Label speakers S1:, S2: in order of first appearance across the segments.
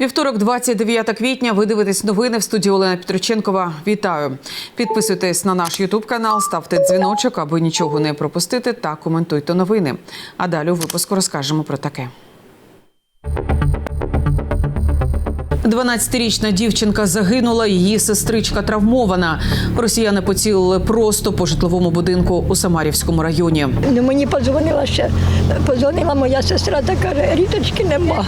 S1: Вівторок, 29 квітня. Ви дивитесь новини в студії Олена Петроченкова. Вітаю! Підписуйтесь на наш Ютуб канал, ставте дзвіночок, аби нічого не пропустити, та коментуйте новини. А далі у випуску розкажемо про таке. 12-річна дівчинка загинула, її сестричка травмована. Росіяни поцілили просто по житловому будинку у Самарівському районі.
S2: Ну, мені подзвонила ще, подзвонила моя сестра та каже, ріточки нема.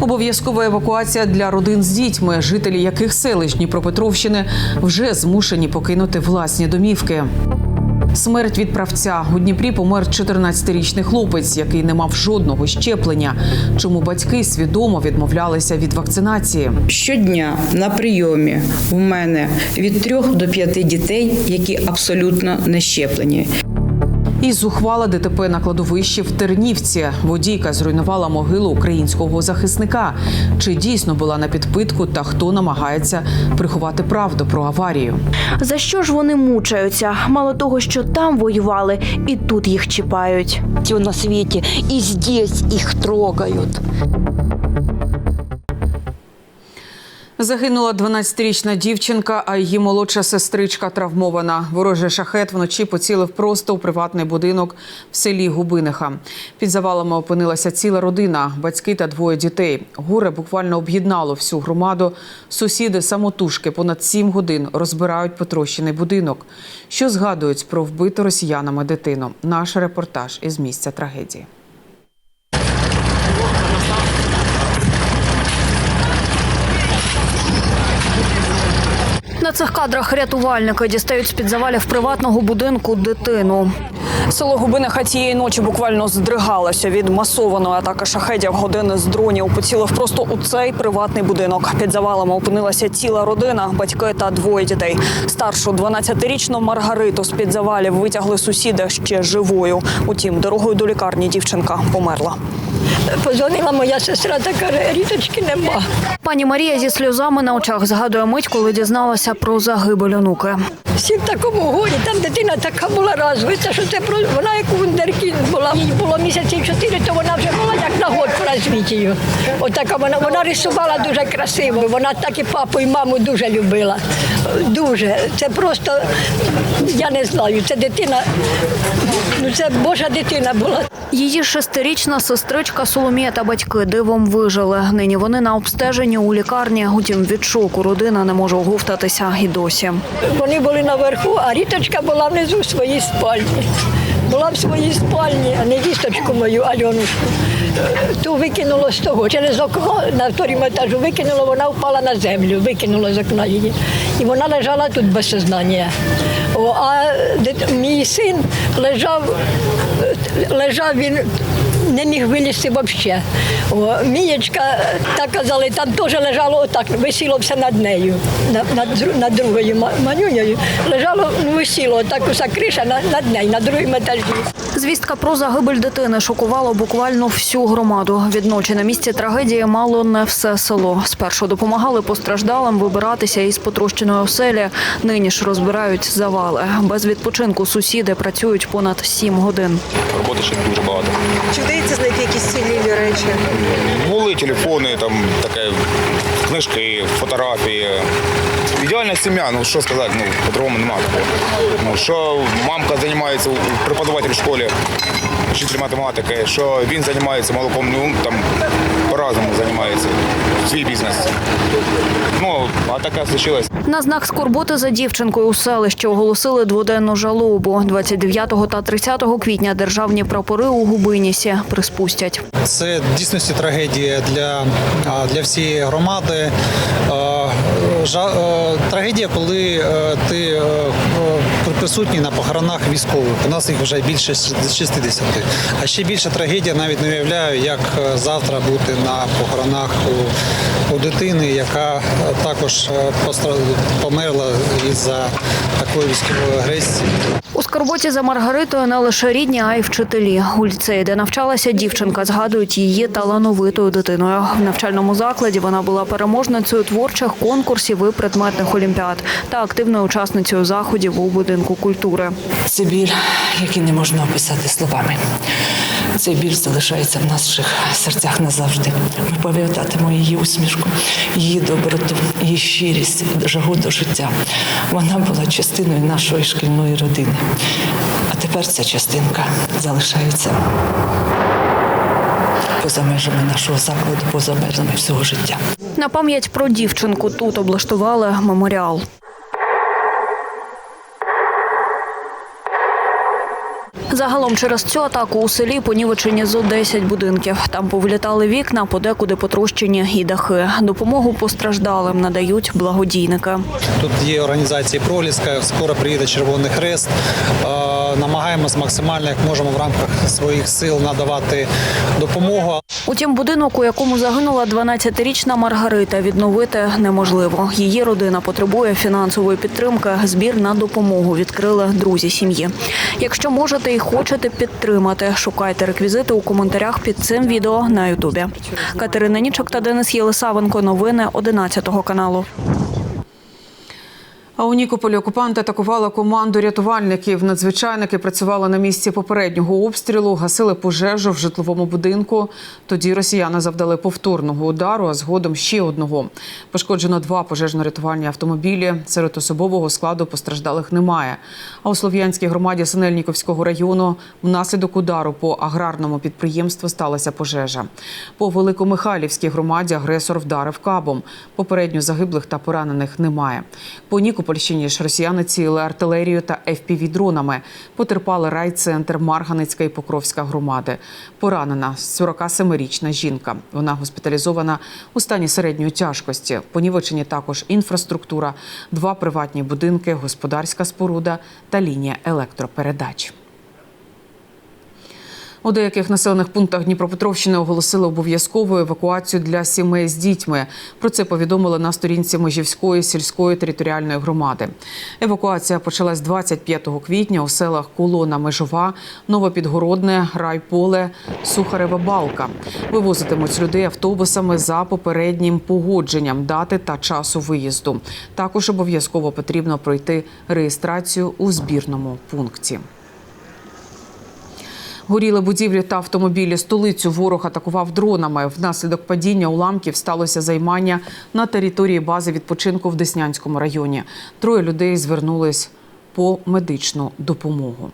S1: Обов'язкова евакуація для родин з дітьми, жителі яких селищ Дніпропетровщини вже змушені покинути власні домівки. Смерть від правця у Дніпрі помер 14-річний хлопець, який не мав жодного щеплення. Чому батьки свідомо відмовлялися від вакцинації?
S3: Щодня на прийомі в мене від трьох до п'яти дітей, які абсолютно не щеплені.
S1: І зухвала ДТП на кладовищі в Тернівці. Водійка зруйнувала могилу українського захисника. Чи дійсно була на підпитку та хто намагається приховати правду про аварію?
S4: За що ж вони мучаються? Мало того, що там воювали, і тут їх чіпають.
S5: на свете, и здесь их трогают.
S1: Загинула 12-річна дівчинка, а її молодша сестричка травмована. Ворожий шахет вночі поцілив просто у приватний будинок в селі Губиниха. Під завалами опинилася ціла родина, батьки та двоє дітей. Горе буквально об'єднало всю громаду. Сусіди самотужки понад сім годин розбирають потрощений будинок. Що згадують про вбиту росіянами дитину? Наш репортаж із місця трагедії.
S4: На цих кадрах рятувальники дістають з під завалів приватного будинку дитину.
S6: Село Губиниха цієї ночі буквально здригалося від масованої атаки шахедів. Години з дронів поцілив просто у цей приватний будинок. Під завалами опинилася ціла родина, батьки та двоє дітей. Старшу 12-річну Маргариту з під завалів витягли сусіди ще живою. Утім, дорогою до лікарні дівчинка померла.
S2: Подзвонила моя сестра та каже, ріточки нема.
S4: Пані Марія зі сльозами на очах згадує мить, коли дізналася про загибель онуки.
S2: Всі в такому горі, там дитина така була розвита, що це про вона як вундеркінд була. Їй було місяців чотири, то вона вже була як на год по розвитію. Отака вона вона рисувала дуже красиво. Вона так і папу, і маму дуже любила. Дуже. Це просто я не знаю. Це дитина, ну це Божа дитина була.
S4: Її шестирічна сестричка Соломія та батьки дивом вижили. Нині вони на обстеженні у лікарні. Утім, від шоку родина не може оговтатися і досі.
S2: Вони були наверху, а Ріточка була внизу в своїй спальні. Була в своїй спальні, а невісточку мою Альонушку. Ту викинуло з того. Через окно на второму етажу викинуло, вона впала на землю, викинуло з окна її. І вона лежала тут без сознання. О, а мій син лежав, лежав він. Не міг вилізти взагалі. О, Мієчка, так казали, там теж лежало отак, висіло все над нею, над, над, над другою манюнею. Лежало, ну висіло, отак уся криша над, над нею, на другому етажі.
S4: Звістка про загибель дитини шокувала буквально всю громаду. Відночі на місці трагедії мало не все село. Спершу допомагали постраждалим вибиратися із потрощеної оселі. Нині ж розбирають завали. Без відпочинку сусіди працюють понад сім годин.
S7: Роботи ще дуже багато.
S8: Чи вдається знайти якісь цілі речі?
S7: Були телефони, там таке, книжки, фотографії. Ідеальна сім'я, ну що сказати, ну по-другому немає такого. Ну, що мамка займається преподаватель в школі, вчитель математики, що він займається молоком, ну там по-разному займається. Свій бізнес. Ну, а таке случилось.
S4: На знак скорботи за дівчинкою у селищі оголосили дводенну жалобу. 29 та 30 квітня державні прапори у Губинісі приспустять.
S9: Це в дійсності трагедія для, для всієї громади. Трагедія, коли ти е, на похоронах військових. У нас їх вже більше 60. А ще більша трагедія, навіть не уявляю, як е, завтра бути на похоронах у, у дитини, яка е, також е, померла із-за такої військової агресії.
S4: У скорботі за Маргаритою не лише рідні, а й вчителі. У ліцеї, де навчалася дівчинка, згадують її талановитою дитиною. В навчальному закладі вона була переможницею творчих конкурсів і предметних олімпіад та активною учасницею заходів у будинку культури.
S10: Це біль, який не можна описати словами. Цей біль залишається в наших серцях назавжди. Ми пам'ятатимо її усмішку, її доброту, її щирість, жагу до життя. Вона була частиною нашої шкільної родини. А тепер ця частинка залишається поза межами нашого закладу, поза межами всього життя.
S4: На пам'ять про дівчинку тут облаштували меморіал. Загалом через цю атаку у селі понівечені зо 10 будинків. Там повилітали вікна, подекуди потрощені і дахи. Допомогу постраждалим надають благодійники.
S9: Тут є організації Проліска, скоро приїде Червоний Хрест. Намагаємось максимально, як можемо в рамках своїх сил надавати допомогу.
S4: Утім, будинок, у якому загинула 12-річна Маргарита, відновити неможливо. Її родина потребує фінансової підтримки. Збір на допомогу відкрили друзі сім'ї. Якщо можете і хочете підтримати, шукайте реквізити у коментарях під цим відео на Ютубі. Катерина Нічок та Денис Єлисавенко. Новини 11 каналу.
S1: А у Нікополі окупанти атакували команду рятувальників. Надзвичайники працювали на місці попереднього обстрілу, гасили пожежу в житловому будинку. Тоді росіяни завдали повторного удару, а згодом ще одного. Пошкоджено два пожежно-рятувальні автомобілі. Серед особового складу постраждалих немає. А у Слов'янській громаді Синельніковського району внаслідок удару по аграрному підприємству сталася пожежа. По Великомихайлівській громаді агресор вдарив кабом. Попередньо загиблих та поранених немає. По Нікопольщині ж росіяни цілили артилерію та FPV-дронами. Потерпали райцентр Марганицька і Покровська громади. Поранена 47-річна жінка. Вона госпіталізована у стані середньої тяжкості. Понівечені також інфраструктура, два приватні будинки, господарська споруда та лінія електропередач. У деяких населених пунктах Дніпропетровщини оголосили обов'язкову евакуацію для сімей з дітьми. Про це повідомили на сторінці Межівської сільської територіальної громади. Евакуація почалась 25 квітня у селах Колона Межова, Новопідгородне, Райполе, Сухарева Балка. Вивозитимуть людей автобусами за попереднім погодженням дати та часу виїзду. Також обов'язково потрібно пройти реєстрацію у збірному пункті. Горіли будівлі та автомобілі. Столицю ворог атакував дронами. Внаслідок падіння уламків сталося займання на території бази відпочинку в Деснянському районі. Троє людей звернулись по медичну допомогу.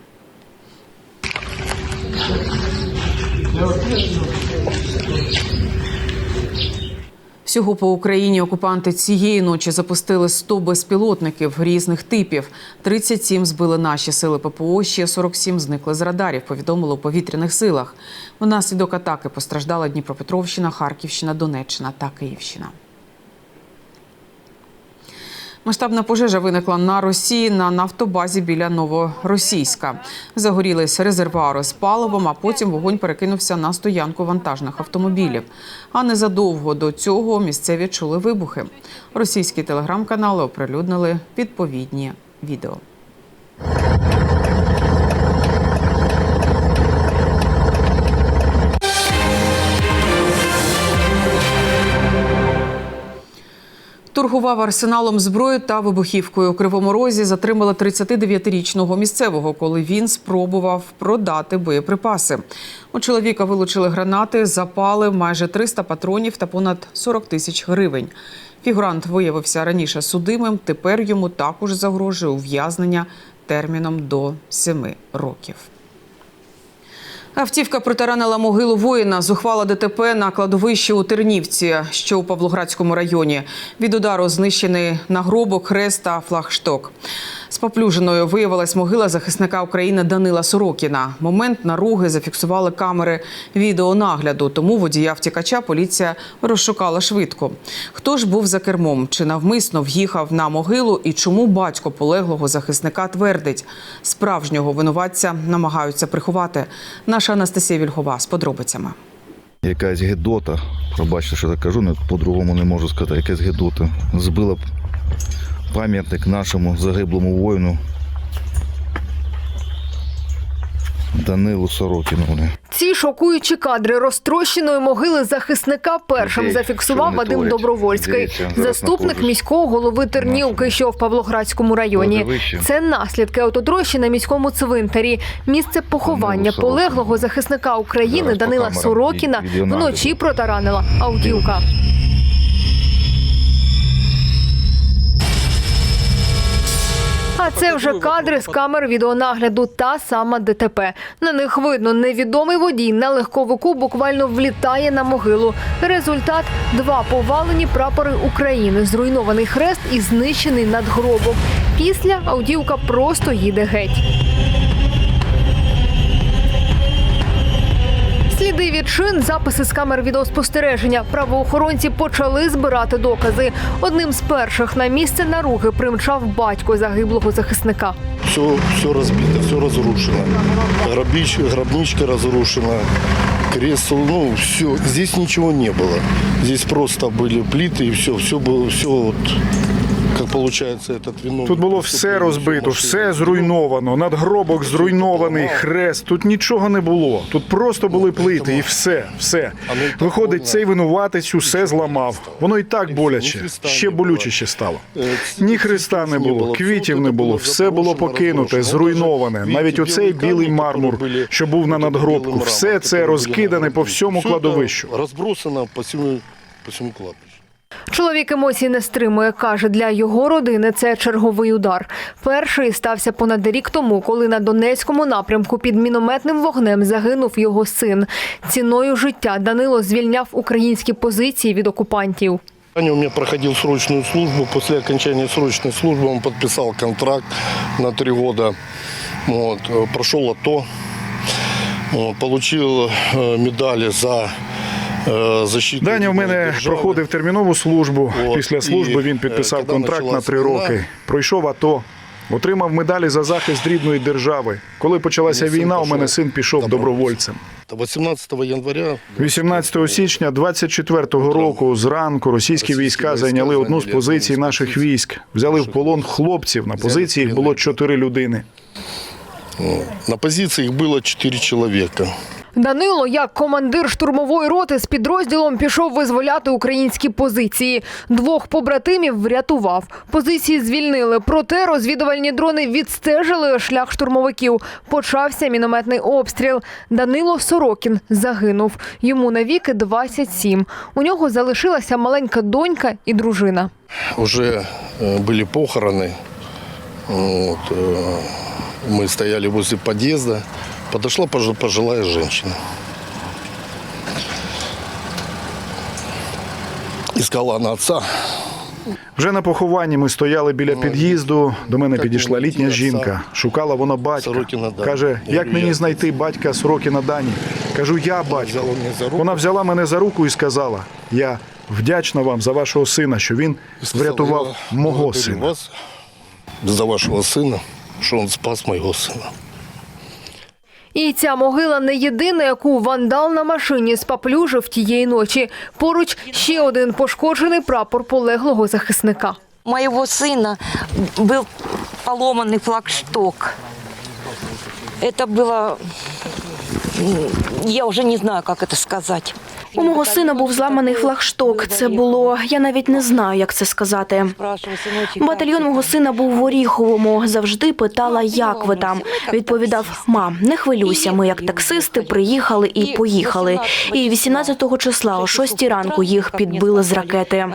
S1: Всього по Україні окупанти цієї ночі запустили 100 безпілотників різних типів. 37 збили наші сили ППО, ще 47 зникли з радарів, повідомили у повітряних силах. Внаслідок атаки постраждала Дніпропетровщина, Харківщина, Донеччина та Київщина. Масштабна пожежа виникла на Росії на нафтобазі біля Новоросійська. Загорілись резервуари з паливом, а потім вогонь перекинувся на стоянку вантажних автомобілів. А незадовго до цього місцеві чули вибухи. Російські телеграм-канали оприлюднили відповідні відео. Торгував арсеналом зброї та вибухівкою. У Кривому Розі затримали 39-річного місцевого, коли він спробував продати боєприпаси. У чоловіка вилучили гранати, запали майже 300 патронів та понад 40 тисяч гривень. Фігурант виявився раніше судимим. Тепер йому також загрожує ув'язнення терміном до 7 років. Автівка протаранила могилу воїна. Зухвала ДТП на кладовищі у Тернівці, що у Павлоградському районі. Від удару знищений нагробок, хрест та флагшток. Споплюженою виявилась могила захисника України Данила Сорокіна. Момент наруги зафіксували камери відеонагляду, тому водія втікача поліція розшукала швидко. Хто ж був за кермом? Чи навмисно в'їхав на могилу? І чому батько полеглого захисника твердить, справжнього винуватця намагаються приховати? Наша Анастасія Вільгова з подробицями.
S11: Якась гедота, пробачте, що так кажу, по-другому не можу сказати, якась гедота. Збила пам'ятник нашому загиблому воїну. Данилу Сорокіну.
S12: Ці шокуючі кадри розтрощеної могили захисника першим
S11: Людей,
S12: зафіксував Вадим
S11: творять?
S12: Добровольський,
S11: Дивіться,
S12: заступник міського голови Тернівки, що в Павлоградському районі. Це наслідки автотрощі на міському цвинтарі. Місце поховання полеглого захисника України Данила Сорокіна вночі протаранила автівка. Це вже кадри з камер відеонагляду та сама ДТП. На них видно, невідомий водій на легковику буквально влітає на могилу. Результат два повалені прапори України, зруйнований хрест і знищений надгробок. Після автівка просто їде геть. Сліди від шин, записи з камер відеоспостереження. Правоохоронці почали збирати докази. Одним з перших на місце наруги примчав батько загиблого захисника.
S13: Все, все разбито, все разрушено. Гробич, гробничка разрушена. Кресло, ну, все. Здесь ничего не было. Здесь просто были плиты и все. Все было, все вот, как получается, этот виновник.
S14: Тут було все розбито, все зруйновано, надгробок зруйнований, хрест. Тут нічого не було. Тут просто були плити і все, все. Виходить, цей винуватець усе зламав. Воно і так боляче, ще болючіше стало. Ні хреста не було, квітів не було, все було покинуте, зруйноване. Навіть оцей білий мармур, що був на надгробку, все це розкидане по всьому кладовищу.
S13: Разбросано по всему, по кладбищу.
S12: Чоловік емоцій не стримує. каже, для його родини це черговий удар. Перший стався понад рік тому, коли на Донецькому напрямку під мінометним вогнем загинув його син. Ціною життя Данило звільняв українські позиції від окупантів.
S13: Аня у меня проходил срочную службу. После окончания срочной службы он подписал контракт на три года. Вот, э, прошел АТО. Вот, получил э, медали за э, защиту.
S14: Даня в мене
S13: держави.
S14: проходив термінову службу.
S13: От,
S14: Після служби
S13: і,
S14: він
S13: е,
S14: підписав контракт на три роки.
S13: війна-
S14: Пройшов АТО. Отримав медалі за захист рідної держави. Коли почалася війна, у мене син пішов добровольцем.
S13: 18 января
S14: 18 січня 24-го року зранку російські війська зайняли одну з позицій наших військ. Взяли в полон хлопців. На позиції їх було чотири людини.
S13: на их было 4 человека.
S12: Данило, як командир штурмової роти з підрозділом, пішов визволяти українські позиції. Двох побратимів врятував. Позиції звільнили. Проте розвідувальні дрони відстежили шлях штурмовиків. Почався мінометний обстріл. Данило Сорокін загинув. Йому навіки 27. У нього залишилася маленька донька і дружина.
S13: Уже э, были похороны. Вот, э, мы стояли возле подъезда. Подошла пож- пожилая женщина. Искала она отца.
S14: Вже на похованні ми стояли біля під'їзду. До мене підійшла літня жінка. Шукала вона батька. Каже, як мені знайти батька Сорокіна Дані? Кажу, я батько. Вона взяла мене за руку і сказала: Я вдячна вам за вашого сина, що він врятував мого сина.
S13: За вашего сына, что он спас моего сына.
S12: І ця могила не єдина, яку вандал на машині спаплюжив тієї ночі. Поруч ще один пошкоджений прапор полеглого захисника.
S10: Моего сына был поломанный флагшток. Это было... м, Я уже не знаю, как это сказать.
S4: У мого сина був зламаний флагшток. Це було, я навіть не знаю, як це сказати. Батальйон мого сина був в Оріховому. Завжди питала, як ви там. Відповідав: мам, не хвилюйся. Ми як таксисти приїхали і поїхали. І 18 числа о 6 ранку їх підбили з ракети.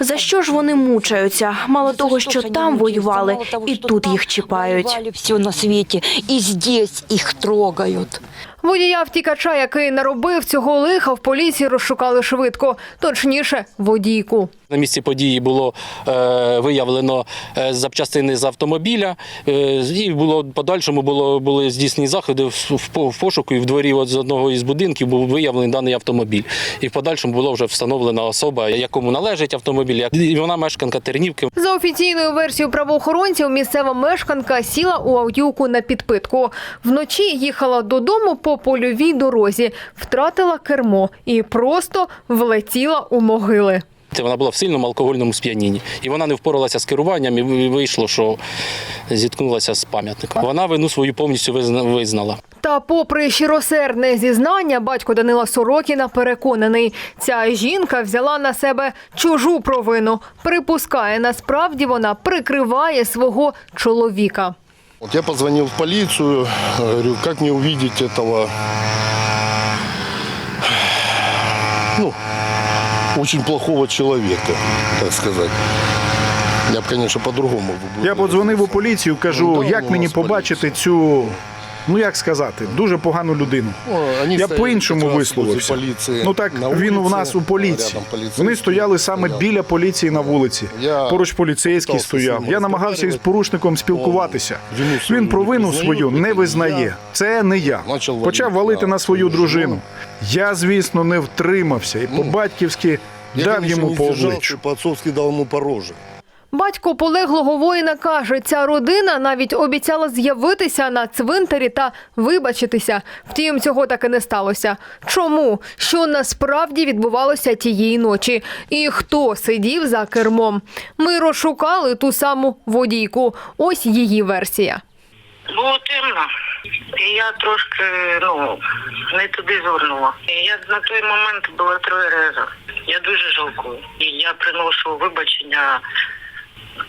S4: За що ж вони мучаються? Мало того, що там воювали, і тут їх чіпають.
S10: Все на свете, и здесь их трогают.
S12: Водія втікача, який наробив цього лиха, в поліції розшукали швидко. Точніше, водійку.
S15: На місці події було е, виявлено е, запчастини з автомобіля, е, і було подальшому було були здійснені заходи в, пошуку. І в дворі от з одного із будинків був виявлений даний автомобіль. І в подальшому було вже встановлена особа, якому належить автомобіль. І вона мешканка Тернівки.
S12: За офіційною версією правоохоронців, місцева мешканка сіла у автівку на підпитку. Вночі їхала додому по польовій дорозі, втратила кермо і просто влетіла у могили.
S15: Вона була в сильному алкогольному сп'янінні. І вона не впоралася з керуванням і вийшло, що зіткнулася з пам'ятником. Вона вину свою повністю визна- визнала.
S12: Та, попри щиросердне зізнання, батько Данила Сорокіна переконаний, ця жінка взяла на себе чужу провину. Припускає, насправді вона прикриває свого чоловіка.
S13: Вот я позвонил в полицию, говорю, как мне увидеть этого, очень плохого человека, так сказать. Я б, звісно, по-другому.
S14: Я подзвонив у поліцію, кажу,
S13: Ну,
S14: як
S13: ну,
S14: мені побачити цю. Ну як сказати, дуже погану людину.
S13: Они
S14: Я по-іншому висловився.
S13: полиции
S14: Ну так
S13: на
S14: він у нас у поліції. Вони стояли саме
S13: стоял.
S14: біля поліції на вулиці.
S13: Я
S14: Поруч поліцейський стояв. Я намагався із порушником спілкуватися. Він провину свою не визнає. Це не я. Почав валити
S13: на
S14: свою дружину. Я, звісно, не втримався і по-батьківськи дав йому по обличчю.
S13: по-отцовски дал ему по роже.
S12: Батько полеглого воїна каже, ця родина навіть обіцяла з'явитися на цвинтарі та вибачитися. Втім, цього так і не сталося. Чому? Що насправді відбувалося тієї ночі? І хто сидів за кермом? Ми розшукали ту саму водійку. Ось її версія.
S16: Було темно, і я трошки ну не туди звернула. Я на той момент була троєреза. Я дуже жалкую. І я приношу вибачення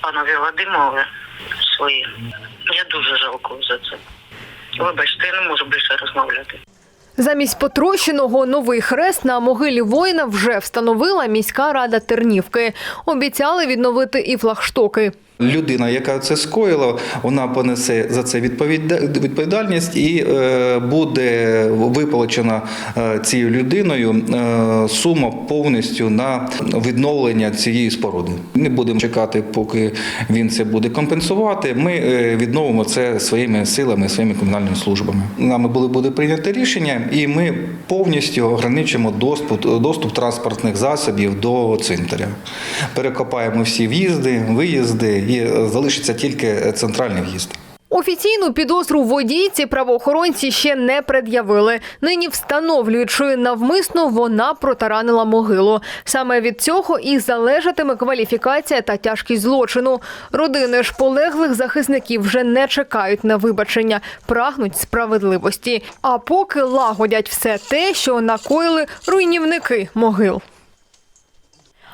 S16: панові Вадимові свої. Я дуже жалкую за це. Вибачте, я не можу більше розмовляти.
S12: Замість потрощеного новий хрест на могилі воїна вже встановила міська рада Тернівки. Обіцяли відновити і флагштоки.
S17: Людина, яка це скоїла, вона понесе за це відповіда- відповідальність і е, буде виплачена е, цією людиною е, сума повністю на відновлення цієї споруди. Не будемо чекати, поки він це буде компенсувати. Ми відновимо це своїми силами, своїми комунальними службами. Нами були буде прийнято рішення, і ми повністю ограничимо доступ, доступ транспортних засобів до цвинтаря. Перекопаємо всі в'їзди, виїзди і е, залишиться тільки центральний в'їзд.
S12: Офіційну підозру водійці правоохоронці ще не пред'явили. Нині встановлюють, що навмисно вона протаранила могилу. Саме від цього і залежатиме кваліфікація та тяжкість злочину. Родини ж полеглих захисників вже не чекають на вибачення, прагнуть справедливості. А поки лагодять все те, що накоїли руйнівники могил.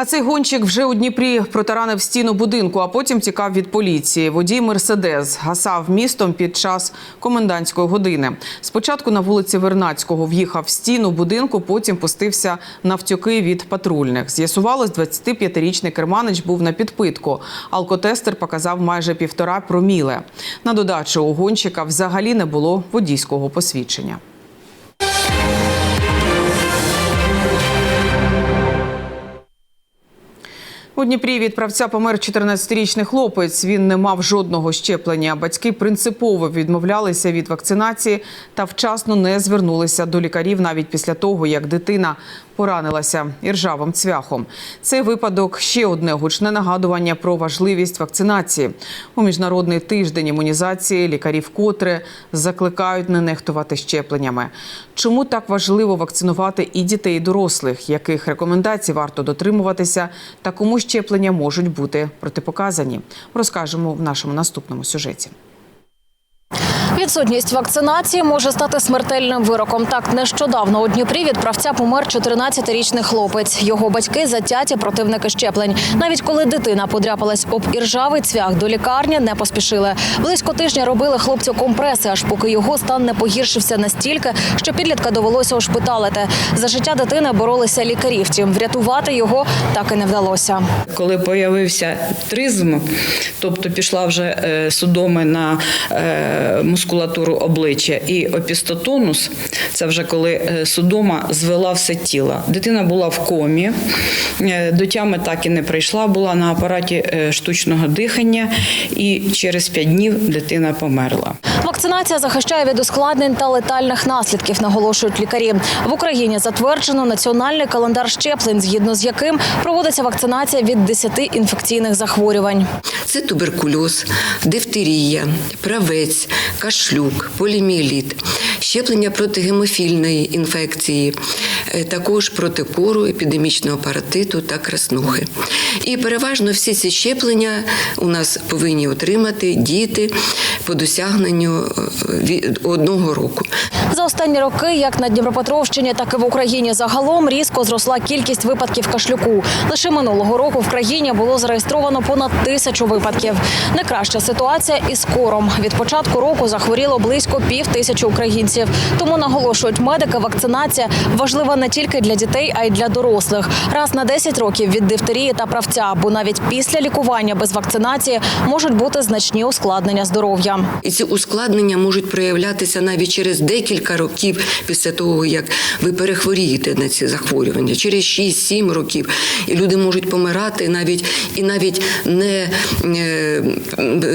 S1: А цей гонщик вже у Дніпрі протаранив стіну будинку, а потім тікав від поліції. Водій Мерседес гасав містом під час комендантської години. Спочатку на вулиці Вернацького в'їхав в стіну будинку, потім пустився навтюки від патрульних. З'ясувалось, 25-річний керманич був на підпитку. Алкотестер показав майже півтора проміле. На додачу у гонщика взагалі не було водійського посвідчення. У Дніпрі від правця помер 14-річний хлопець. Він не мав жодного щеплення. Батьки принципово відмовлялися від вакцинації та вчасно не звернулися до лікарів навіть після того, як дитина поранилася іржавим цвяхом. Цей випадок ще одне гучне нагадування про важливість вакцинації. У міжнародний тиждень імунізації лікарі вкотре закликають не нехтувати щепленнями. Чому так важливо вакцинувати і дітей, і дорослих? Яких рекомендацій варто дотримуватися та кому щеплення можуть бути протипоказані? Розкажемо в нашому наступному сюжеті.
S4: Відсутність вакцинації може стати смертельним вироком. Так нещодавно у Дніпрі від правця помер 14-річний хлопець. Його батьки затяті противники щеплень. Навіть коли дитина подряпалась об іржавий цвях до лікарні, не поспішили. Близько тижня робили хлопцю компреси, аж поки його стан не погіршився настільки, що підлітка довелося ошпиталити. За життя дитини боролися лікарі. Втім, врятувати його так і не вдалося.
S3: Коли появився тризм, тобто пішла вже е, судоми на е, мускулатуру обличчя і опістотонус, це вже коли е, судома звела все тіло. Дитина була в комі, е, до тями так і не прийшла, була на апараті е, штучного дихання, і через 5 днів дитина померла.
S4: Вакцинація захищає від ускладнень та летальних наслідків, наголошують лікарі. В Україні затверджено національний календар щеплень, згідно з яким проводиться вакцинація від 10 інфекційних захворювань.
S18: Це туберкульоз, дифтерія, правець, кашлюк, поліміеліт. Щеплення проти гемофільної інфекції, е, також проти кору, епідемічного паратиту та краснухи. І переважно всі ці щеплення у нас повинні отримати діти по досягненню е, одного року.
S19: За останні роки, як на Дніпропетровщині, так і в Україні загалом різко зросла кількість випадків кашлюку. Лише минулого року в країні було зареєстровано понад тисячу випадків. Найкраща ситуація із кором. Від початку року захворіло близько пів тисячі українців. Тому наголошують медики, вакцинація важлива не тільки для дітей, а й для дорослих. Раз на 10 років від дифтерії та правця, бо навіть після лікування без вакцинації можуть бути значні ускладнення здоров'я.
S18: І ці ускладнення можуть проявлятися навіть через декілька років після того, як ви перехворієте на ці захворювання, через 6-7 років. І люди можуть помирати навіть і навіть не, е,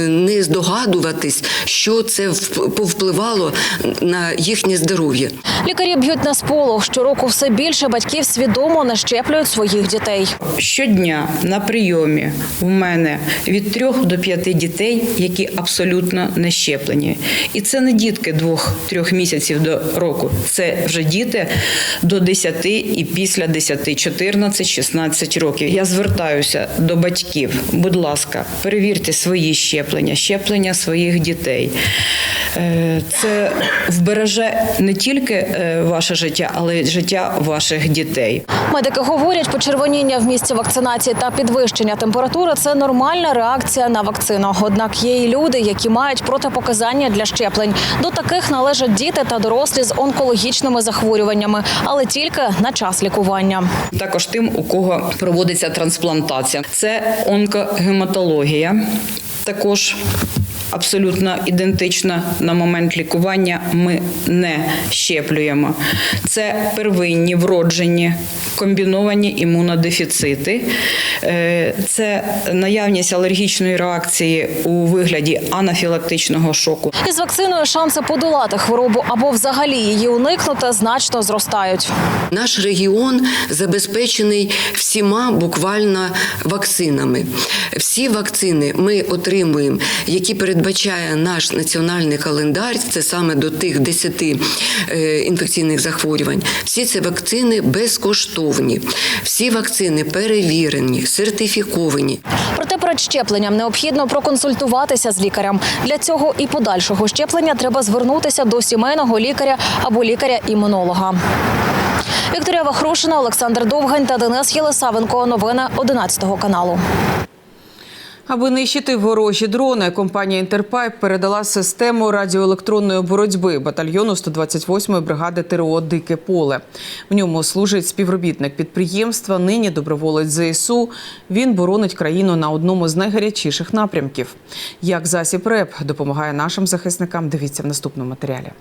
S18: не здогадуватись, що це вп- повпливало на їхнє здоров'я.
S19: Лікарі б'ють на сполох. Щороку все більше батьків свідомо не щеплюють своїх дітей.
S3: Щодня на прийомі у мене від трьох до п'яти дітей, які абсолютно не щеплені. І це не дітки двох-трьох місяців до року. Це вже діти до 10 і після 10, 14, 16 років. Я звертаюся до батьків. Будь ласка, перевірте свої щеплення, щеплення своїх дітей. Е, Це вбереже не тільки е, ваше життя, але й життя ваших дітей.
S19: Медики говорять, почервоніння в місці вакцинації та підвищення температури це нормальна реакція на вакцину. Однак є і люди, які мають протипоказання для щеплень. До таких належать діти та дорослі з онкологічними захворюваннями, але тільки на час лікування.
S3: Також тим, у кого проводиться трансплантація. Це онкогематологія. Також абсолютно ідентична на момент лікування. Ми не щеплюємо. Це первинні вроджені комбіновані імунодефіцити. Е, Це наявність алергічної реакції у вигляді анафілактичного шоку.
S19: Із вакциною шанси подолати хворобу або взагалі її уникнути значно зростають.
S18: Наш регіон забезпечений всіма буквально вакцинами. Всі вакцини ми отримуємо, які передбачає наш національний календар. Це саме до тих 10 е, інфекційних захворювань. Всі ці вакцини безкоштовні, всі вакцини перевірені, сертифіковані.
S19: Проте перед щепленням необхідно проконсультуватися з лікарем. Для цього і подальшого щеплення треба звернутися до сімейного лікаря або лікаря-імунолога. Вікторія Вахрушина, Олександр Довгань та Денис Єлисавенко. Новини 11 каналу.
S1: Аби нищити ворожі дрони, компанія Інтерпайп передала систему радіоелектронної боротьби батальйону 128-ї бригади ТРО Дике поле. В ньому служить співробітник підприємства. Нині доброволець ЗСУ. Він боронить країну на одному з найгарячіших напрямків. Як засіб РЕП допомагає нашим захисникам? Дивіться в наступному матеріалі.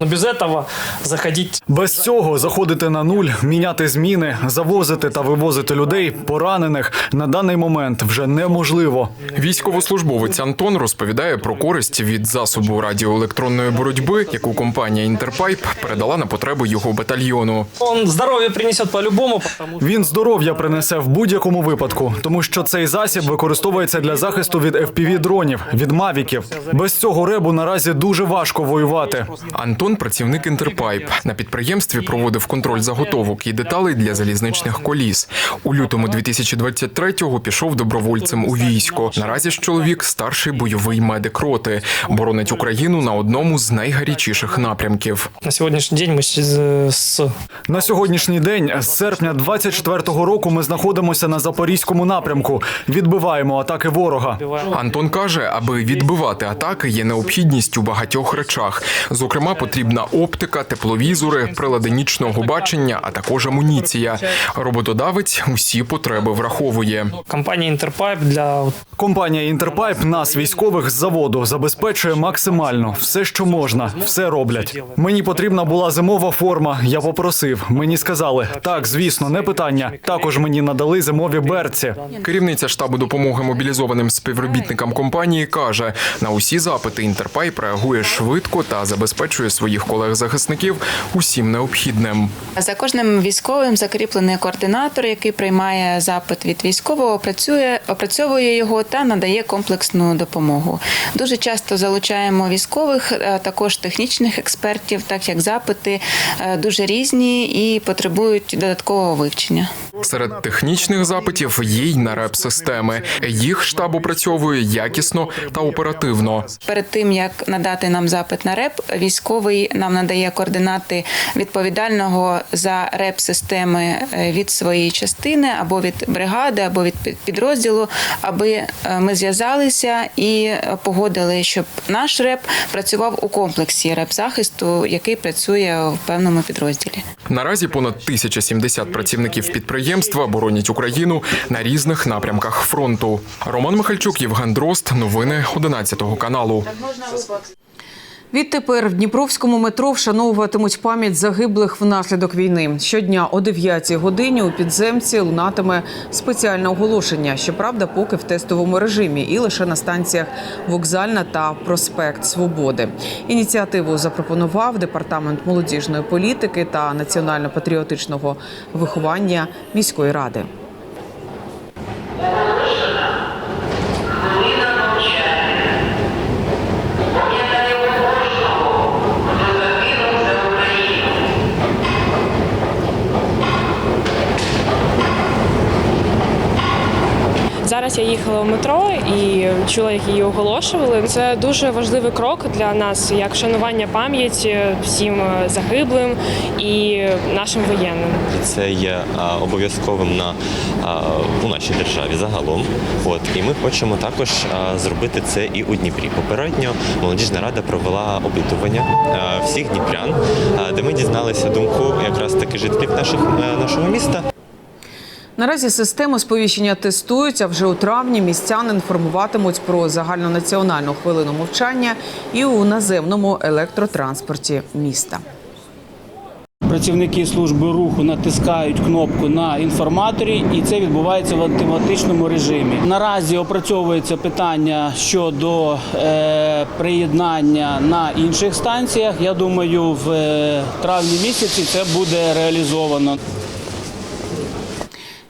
S20: Без этого заходить
S14: Без цього заходити на нуль, міняти зміни, завозити та вивозити людей, поранених на даний момент вже неможливо.
S21: Військовослужбовець Антон розповідає про користь від засобу радіоелектронної боротьби, яку компанія Інтерпайп передала на потреби його батальйону.
S20: он здоровье принесет по-любому,
S14: Він здоров'я принесе в будь-якому випадку, тому що цей засіб використовується для захисту від fpv дронів, від мавіків. Без цього ребу наразі дуже важко воювати.
S21: Антон працівник Інтерпайп. На підприємстві проводив контроль заготовок і деталей для залізничних коліс. У лютому 2023-го пішов добровольцем у військо. Наразі ж чоловік старший бойовий медик роти, боронить Україну на одному з найгарячіших напрямків.
S20: на сегодняшний день мы с- с
S14: На сьогоднішній день, з серпня 24-го року, ми знаходимося на запорізькому напрямку. Відбиваємо атаки ворога.
S21: Антон каже, аби відбивати атаки, є необхідність у багатьох речах. Зокрема, потрібна оптика, тепловізори, прилади нічного бачення, а також амуніція. Роботодавець усі потреби враховує.
S20: компания Интерпайп для
S14: Компанія Інтерпайп нас, військових з заводу, забезпечує максимально все, що можна, все роблять. Мені потрібна була зимова форма. Я попросив. Мені сказали, так, звісно, не питання. Також мені надали зимові берці.
S21: Керівниця штабу допомоги мобілізованим співробітникам компанії каже: на усі запити Інтерпайп реагує швидко та забезпечує свої. Своїх колег-захисників усім необхідним.
S22: За кожним військовим закріплений координатор, який приймає запит від військового, працює, опрацьовує його та надає комплексну допомогу. Дуже часто залучаємо військових, також технічних експертів, так як запити е, дуже різні і потребують додаткового вивчення.
S21: Серед технічних запитів є й на реп-системи. Їх штаб опрацьовує якісно та оперативно.
S22: Перед тим як надати нам запит на РЕП, військовий нам надає координати відповідального за РЕП системи е, від своєї частини або від бригади, або від під- підрозділу, аби е, ми зв'язалися і погодили, щоб наш РЕП працював у комплексі РЕП захисту, який працює в певному підрозділі.
S21: Наразі понад 1070 працівників підприємства боронять Україну на різних напрямках фронту. Роман Михальчук, Євген Дрозд. Новини 11 каналу.
S1: Відтепер в Дніпровському метро вшановуватимуть пам'ять загиблих внаслідок війни. Щодня о 9 годині у підземці лунатиме спеціальне оголошення. Щоправда, поки в тестовому режимі, і лише на станціях Вокзальна та Проспект Свободи. Ініціативу запропонував департамент молодіжної політики та національно-патріотичного виховання міської ради.
S23: Я їхала в метро і чула, як її оголошували. Це дуже важливий крок для нас, як вшанування пам'яті всім загиблим і нашим воєнним.
S24: Це є обов'язковим на у нашій державі загалом. От і ми хочемо також зробити це і у Дніпрі. Попередньо молодіжна рада провела опитування всіх дніпрян, де ми дізналися думку якраз таки жителів наших е, нашого міста.
S1: Наразі систему сповіщення тестують, а вже у травні містян інформуватимуть про загальнонаціональну хвилину мовчання і у наземному електротранспорті міста.
S25: Працівники служби руху натискають кнопку на інформаторі, і це відбувається в автоматичному режимі. Наразі опрацьовується питання щодо е, приєднання на інших станціях. Я думаю, в е, травні місяці це буде реалізовано.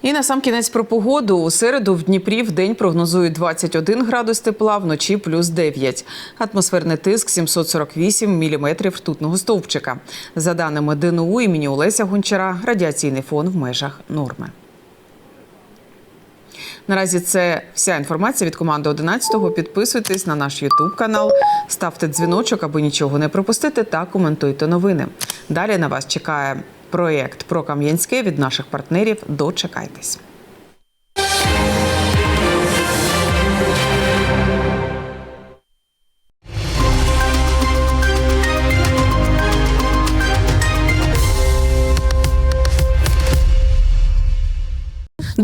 S1: І на сам кінець про погоду. У середу в Дніпрі в день прогнозують 21 градус тепла, вночі плюс 9. Атмосферний тиск 748 міліметрів ртутного стовпчика. За даними ДНУ імені Олеся Гончара, радіаційний фон в межах норми. Наразі це вся інформація від команди 11-го. Підписуйтесь на наш Ютуб канал, ставте дзвіночок, аби нічого не пропустити, та коментуйте новини. Далі на вас чекає проєкт про Кам'янське від наших партнерів. Дочекайтесь.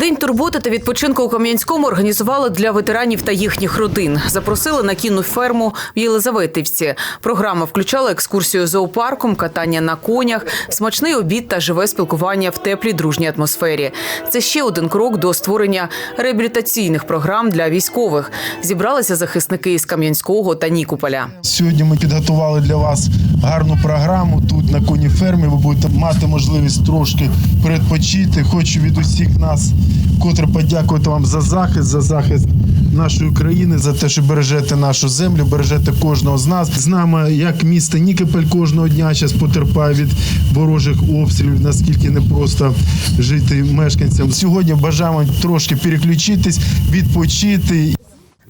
S1: День турботи та відпочинку у Кам'янському організували для ветеранів та їхніх родин. Запросили на кінну ферму в Єлизаветівці. Програма включала екскурсію зоопарком, катання на конях, смачний обід та живе спілкування в теплій дружній атмосфері. Це ще один крок до створення реабілітаційних програм для військових. Зібралися захисники із Кам'янського та Нікополя.
S26: Сьогодні ми підготували для вас гарну програму тут на коні фермі. Ви будете мати можливість трошки передпочити. Хочу від усіх нас котре подякувати вам за захист, за захист нашої країни, за те, що бережете нашу землю, бережете кожного з нас. З нами як місто Нікополь кожного дня зараз потерпає від ворожих обстрілів. Наскільки непросто жити мешканцям. Сьогодні бажаємо трошки переключитись, відпочити.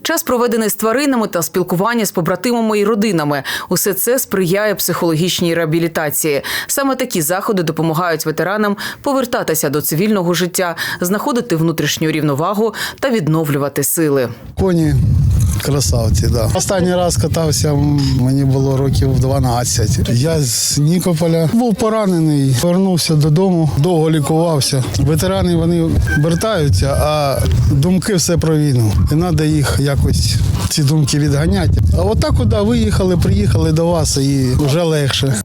S1: Час проведений з тваринами та спілкування з побратимами і родинами. Усе це сприяє психологічній реабілітації. Саме такі заходи допомагають ветеранам повертатися до цивільного життя, знаходити внутрішню рівновагу та відновлювати сили.
S27: Коні красавці, да. Останній раз катався, мені було років 12. Я з Нікополя був поранений, повернувся додому, довго лікувався. Ветерани вони вертаються, а думки все про війну. І треба їх якось ці думки відганяти. А отак, от, куди виїхали, приїхали до вас і вже легше.